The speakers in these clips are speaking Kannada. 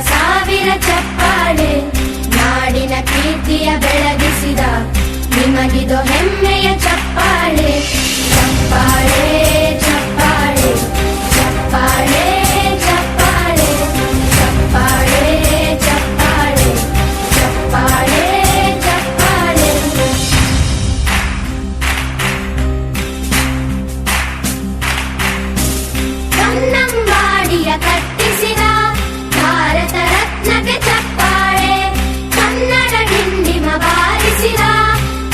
ಸಾವಿರ ಚಪ್ಪಾಳೆ, ನಾಡಿನ ಕೀರ್ತಿಯ ಬೆಳಗಿಸಿದ ನಿಮಗಿದು ಹೆಮ್ಮೆಯ ಚಪ್ಪಾಳೆ. ಚಪ್ಪಾಳೆ ಚಪ್ಪಾಳೆ ಚಪ್ಪಾಳೆ ಚಪ್ಪಾಳೆ ಚಪ್ಪಾಳೆ ಚಪ್ಪಾಳೆ ಚಪ್ಪಾಳೆ ಚಪ್ಪಾಳೆ. ಕನ್ನಂಬಾಡಿಯ ಕಟ್ಟ ಚಪ್ಪಾಳೆ ಕನ್ನಡ ಡಿಂಡಿಮ ಬಾರಿಸಿದ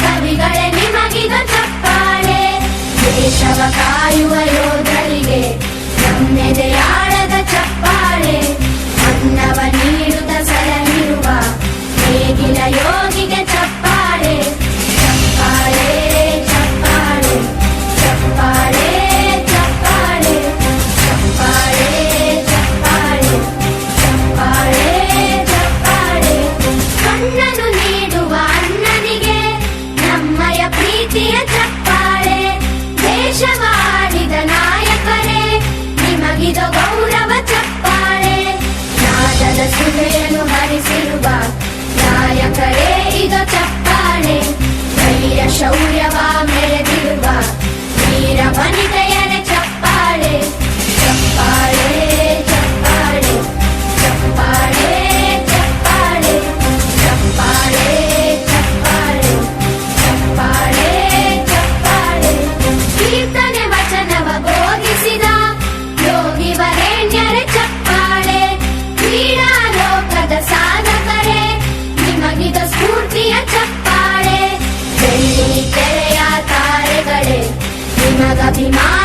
ಕವಿಗಳೇ ಚಪ್ಪಾಳೆ ದೇಶವ ಕಾಯುವ ಯೋಧರಿಗೆ ಕಣ್ಣನು ನೀಡುವ ಅಣ್ಣನಿಗೆ ನಮ್ಮಯ ಪ್ರೀತಿಯ ಚಪ್ಪಾಳೆ ದೇಶವಾಡಿದ ನಾಯಕರೇ ನಿಮಗಿದ ಗೌರವ ಚಪ್ಪಾಳೆ. ನಾದದ ಸುಧೆಯನ್ನು ಹರಿಸಿರುವ ನಾಯಕರೇ ಇದ ಚಪ್ಪಾಳೆ ಧೈರ್ಯ ಶೌರ್ಯವ be mine.